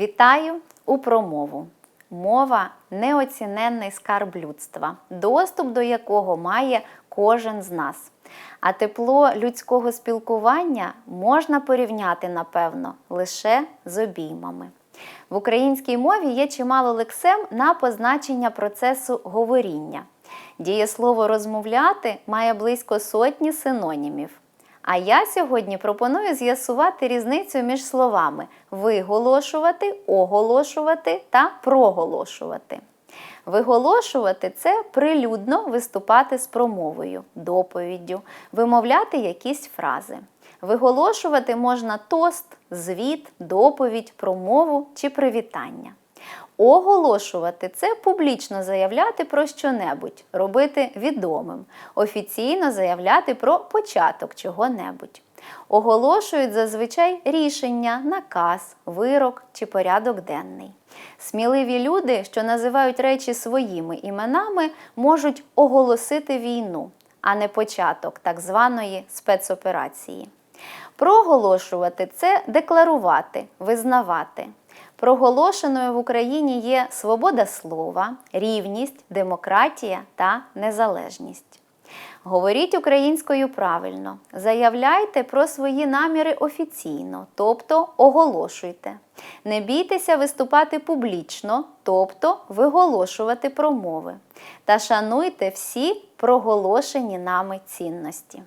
Вітаю у промову. Мова неоціненний скарб людства, доступ до якого має кожен з нас. А тепло людського спілкування можна порівняти, напевно, лише з обіймами. В українській мові є чимало лексем на позначення процесу говоріння. Дієслово розмовляти має близько сотні синонімів. А я сьогодні пропоную з'ясувати різницю між словами виголошувати, оголошувати та проголошувати. Виголошувати це прилюдно виступати з промовою, доповіддю, вимовляти якісь фрази. Виголошувати можна тост, звіт, доповідь, промову чи привітання. Оголошувати це публічно заявляти про щонебудь, робити відомим, офіційно заявляти про початок чого-небудь. Оголошують зазвичай рішення, наказ, вирок чи порядок денний. Сміливі люди, що називають речі своїми іменами, можуть оголосити війну, а не початок так званої спецоперації. Проголошувати це декларувати, визнавати. Проголошеною в Україні є свобода слова, рівність, демократія та незалежність. Говоріть українською правильно, заявляйте про свої наміри офіційно, тобто оголошуйте. Не бійтеся виступати публічно, тобто виголошувати промови. Та шануйте всі проголошені нами цінності.